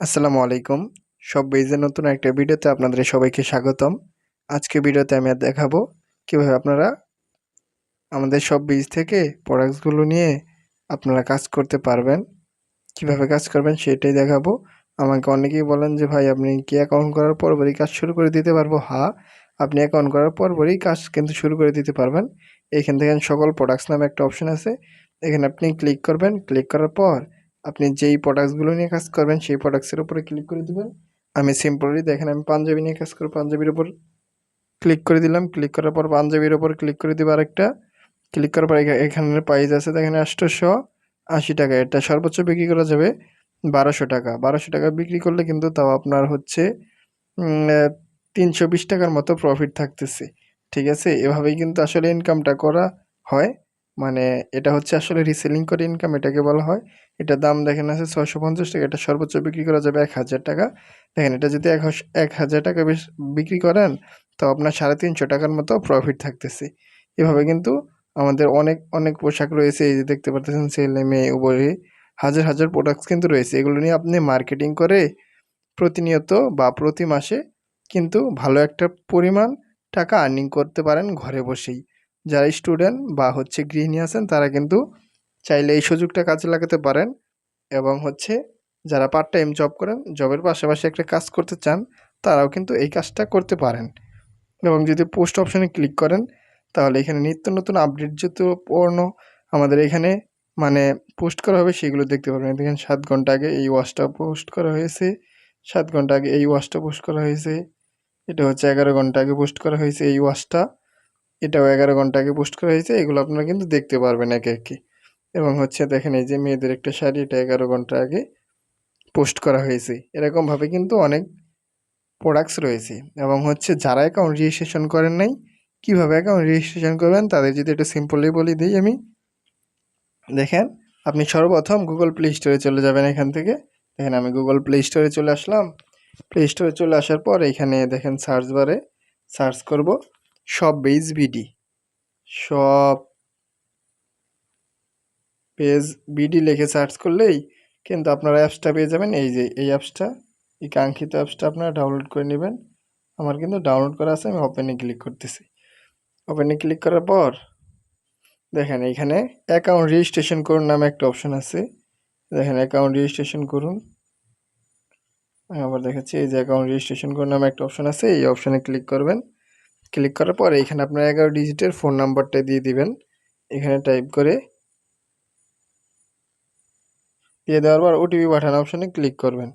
আসসালামু আলাইকুম। সব বেজের নতুন একটা ভিডিওতে আপনাদের সবাইকে স্বাগতম। আজকে ভিডিওতে আমি দেখাবো কীভাবে আপনারা আমাদের সব বীজ থেকে প্রোডাক্টসগুলো নিয়ে আপনারা কাজ করতে পারবেন, কীভাবে কাজ করবেন সেটাই দেখাবো। আমাকে অনেকেই বলেন যে, ভাই, আপনি কি অ্যাকাউন্ট করার পরপরই কাজ শুরু করে দিতে পারব? হ্যাঁ আপনি অ্যাকাউন্ট করার পরপরই কাজ কিন্তু শুরু করে দিতে পারবেন। এখান থেকে সকল প্রোডাক্টস নামে একটা অপশন আছে। এখানে আপনি ক্লিক করবেন। ক্লিক করার পর আপনি যেই প্রোডাক্টসগুলো নিয়ে কাজ করবেন, সেই প্রোডাক্টসের উপরে ক্লিক করে দিবেন। আমি সিম্পলি দেখেন, আমি পাঞ্জাবি নিয়ে কাজ করি পাঞ্জাবির উপর ক্লিক করে দিলাম। ক্লিক করার পর পাঞ্জাবির উপর ক্লিক করে দিব আরেকটা। ক্লিক করার পর এখানে প্রাইস আছে, দেখেন আটশোশো আশি টাকা। এটা সর্বোচ্চ বিক্রি করা যাবে বারোশো টাকা। বারোশো টাকা বিক্রি করলে কিন্তু তাও আপনার হচ্ছে তিনশো বিশ টাকার মতো প্রফিট থাকতেছে। ঠিক আছে? এভাবেই কিন্তু আসলে ইনকামটা করা হয়। মানে এটা হচ্ছে আসলে রিসেলিং করে ইনকাম এটাকে বলা হয়। এটার দাম দেখেন আছে ছয়শো পঞ্চাশ টাকা, এটা সর্বোচ্চ বিক্রি করা যাবে এক হাজার টাকা। দেখেন এটা যদি এক এক হাজার টাকা বেশ বিক্রি করেন, তো আপনার সাড়ে তিনশো টাকার মতো প্রফিট থাকতেছে। এভাবে কিন্তু আমাদের অনেক অনেক পোশাক রয়েছে, এই যে দেখতে পারতেছেন ছেলে মেয়ে উভয়ই হাজার হাজার প্রোডাক্টস কিন্তু রয়েছে। এগুলো নিয়ে আপনি মার্কেটিং করে প্রতিনিয়ত বা প্রতি মাসে কিন্তু ভালো একটা পরিমাণ টাকা আর্নিং করতে পারেন ঘরে বসেই। যারা স্টুডেন্ট বা হচ্ছে গৃহিণী আছেন, তারা কিন্তু চাইলে এই সুযোগটা কাজে লাগাতে পারেন এবং হচ্ছে যারা পার্ট টাইম জব করেন জবের পাশাপাশি একটা কাজ করতে চান, তারাও কিন্তু এই কাজটা করতে পারেন। এবং যদি পোস্ট অপশানে ক্লিক করেন, তাহলে এখানে নিত্য নতুন আপডেট যত পণ্য আমাদের এখানে মানে পোস্ট করা হবে, সেগুলো দেখতে পারবেন। দেখেন, সাত ঘণ্টা আগে এই ওয়াশটা পোস্ট করা হয়েছে, সাত ঘণ্টা আগে এই ওয়াশটা পোস্ট করা হয়েছে, এটা হচ্ছে এগারো ঘণ্টা আগে পোস্ট করা হয়েছে এই ওয়াশটা এটাও এগারো ঘণ্টা আগে পোস্ট করা হয়েছে, এগুলো আপনারা কিন্তু দেখতে পারবেন একে একে। এবং হচ্ছে দেখেন এই যে মেয়েদের একটা শাড়ি, এটা এগারো ঘণ্টা আগে পোস্ট করা হয়েছে। এরকমভাবে কিন্তু অনেক প্রোডাক্টস রয়েছে। এবং হচ্ছে যারা অ্যাকাউন্ট রেজিস্ট্রেশন করেন নাই, কীভাবে অ্যাকাউন্ট রেজিস্ট্রেশন করবেন, তাদের যদি একটু সিম্পলি বলে দিই আমি। দেখেন, আপনি সর্বপ্রথম গুগল প্লে স্টোরে চলে যাবেন এখান থেকে। দেখেন আমি গুগল প্লে স্টোরে চলে আসলাম। প্লে স্টোরে চলে আসার পর এখানে দেখেন সার্চ বারে সার্চ করব। সব বেজ বিডি সব পেজ বিডি লিখে সার্চ করলেই কিন্তু আপনারা অ্যাপসটা পেয়ে যাবেন। এই যে, এই অ্যাপসটা এই কাঙ্ক্ষিত অ্যাপসটা আপনারা ডাউনলোড করে নেবেন। আমার কিন্তু ডাউনলোড করা আছে, আমি ওপেনে ক্লিক করতেছি। ওপেনে ক্লিক করার পর, দেখেন এখানে অ্যাকাউন্ট রেজিস্ট্রেশন করুন নামে একটা অপশন আছে। দেখেন অ্যাকাউন্ট রেজিস্ট্রেশন করুন। আবার দেখাচ্ছি, এই যে অ্যাকাউন্ট রেজিস্ট্রেশন করুন নামে একটা অপশন আছে, এই অপশানে ক্লিক করবেন। ক্লিক করার পরে এখানে আপনার এগারো ডিজিটের ফোন নাম্বারটা দিয়ে দিবেন। এখানে টাইপ করে দিয়ে দেওয়ার পর ওটিপি পাঠানো অপশানে ক্লিক করবেন।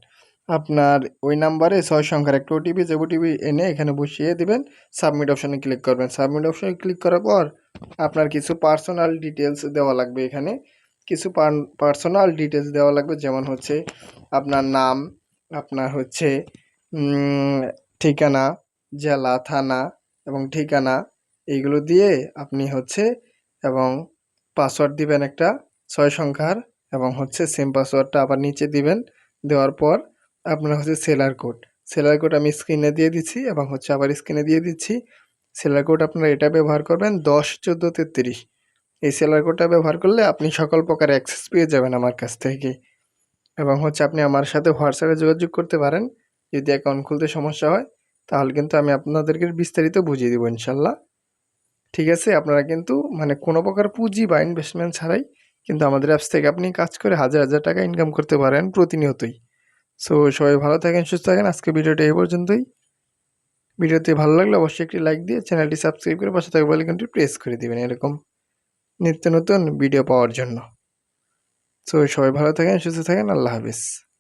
আপনার ওই নাম্বারে ছয় সংখ্যার একটা ওটিপি যে ওটিপি এনে এখানে বসিয়ে দিবেন সাবমিট অপশানে ক্লিক করবেন। সাবমিট অপশানে ক্লিক করার পর আপনার কিছু পার্সোনাল ডিটেলস দেওয়া লাগবে এখানে। কিছু পার্সোনাল ডিটেলস দেওয়া লাগবে, যেমন হচ্ছে আপনার নাম, আপনার হচ্ছে ঠিকানা, জেলা, থানা এবং ঠিকানা এইগুলো দিয়ে আপনি হচ্ছে এবং পাসওয়ার্ড দিবেন একটা ছয় সংখ্যার এবং হচ্ছে সেম পাসওয়ার্ডটা আবার নিচে দিবেন। দেওয়ার পর আপনার হচ্ছে সেলার কোড সেলার কোড আমি স্ক্রিনে দিয়ে দিচ্ছি এবং হচ্ছে আবার স্ক্রিনে দিয়ে দিচ্ছি। সেলার কোড আপনারা এটা ব্যবহার করবেন দশ, চোদ্দ, তেত্রিশ। এই সেলার কোডটা ব্যবহার করলে আপনি সকল প্রকার অ্যাক্সেস পেয়ে যাবেন আমার কাছ থেকে। এবং হচ্ছে আপনি আমার সাথে হোয়াটসঅ্যাপে যোগাযোগ করতে পারেন। যদি অ্যাকাউন্ট খুলতে সমস্যা হয় তাহলে কিন্তু আমি আপনাদেরকে বিস্তারিত বুঝিয়ে দেবো ইনশাল্লাহ। ঠিক আছে? আপনারা কিন্তু মানে কোনো প্রকার পুঁজি বা ইনভেস্টমেন্ট ছাড়াই কিন্তু আমাদের অ্যাপস থেকে আপনি কাজ করে হাজার হাজার টাকা ইনকাম করতে পারেন প্রতিনিয়তই। সো সবাই ভালো থাকেন, সুস্থ থাকেন। আজকে ভিডিওটা এই পর্যন্তই। ভিডিওতে ভালো লাগলে অবশ্যই একটি লাইক দিয়ে চ্যানেলটি সাবস্ক্রাইব করে পাশে থাকা বেলাইকনটি প্রেস করে দেবেন এরকম নিত্য নতুন ভিডিও পাওয়ার জন্য। সো সবাই ভালো থাকেন, সুস্থ থাকেন। আল্লাহ হাফিজ।